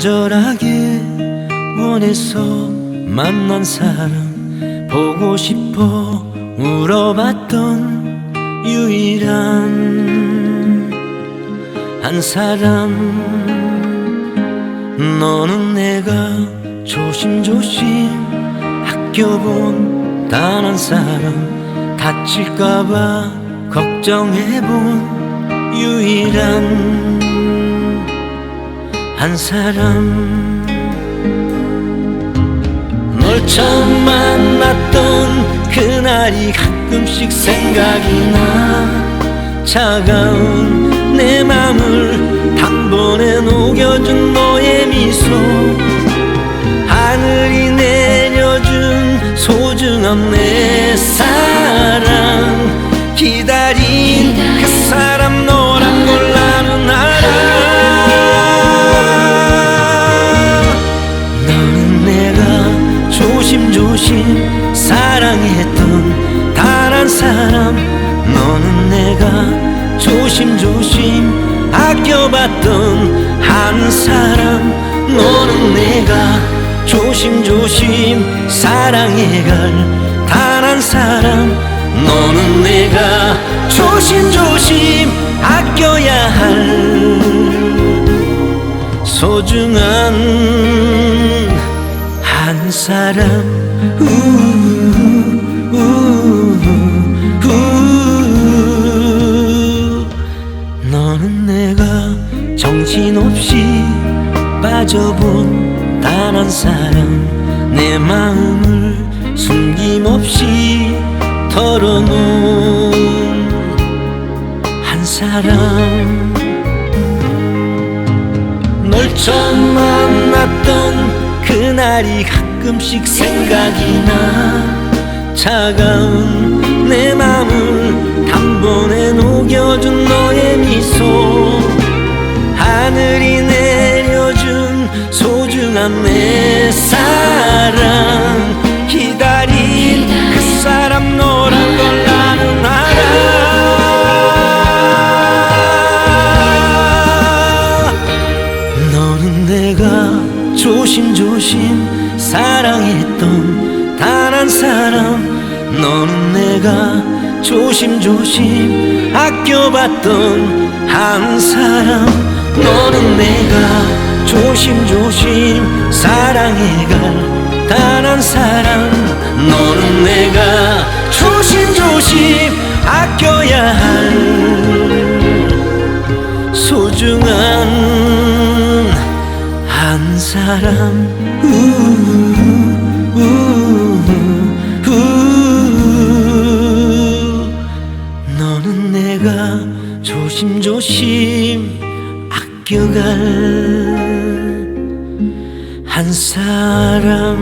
간절하게 원해서 만난 사람 보고 싶어 울어봤던 유일한 한 사람. 너는 내가 조심조심 아껴본 단 한 사람 다칠까봐 걱정해본 유일한 한 사람. 널 처음 만났던 그날이 가끔씩 생각이 나. 차가운 내 맘을 단번에 녹여준 너의 미소. 하늘이 내려준 소중한 내 사랑. 기다린 사랑했던 단 한 사람 너는 내가 조심조심 아껴봤던 한 사람 너는 내가 조심조심 사랑해갈 단 한 사람 너는 내가 조심조심 아껴야 할 소중한 한 사람. 우, 정신없이 빠져본 단한 사람 내 마음을 숨김없이 털어놓은 한 사람. 널 처음 만났던 그날이 가끔씩 생각이 나. 차가운 내 맘을 단번에 녹여준 너의 미소 하늘이 내려준 소중한 내 사랑. 기다린 그 사람 너란 걸 나는 알아. 너는 내가 조심조심 사랑했던 단 한 사람. 너는 내가 조심조심 아껴봤던 한 사람 너는 내가 조심조심 사랑해갈 단한 사람. 너는 내가 조심조심 아껴야 할 소중한 한 사람. 조심조심 아껴갈 한 사람.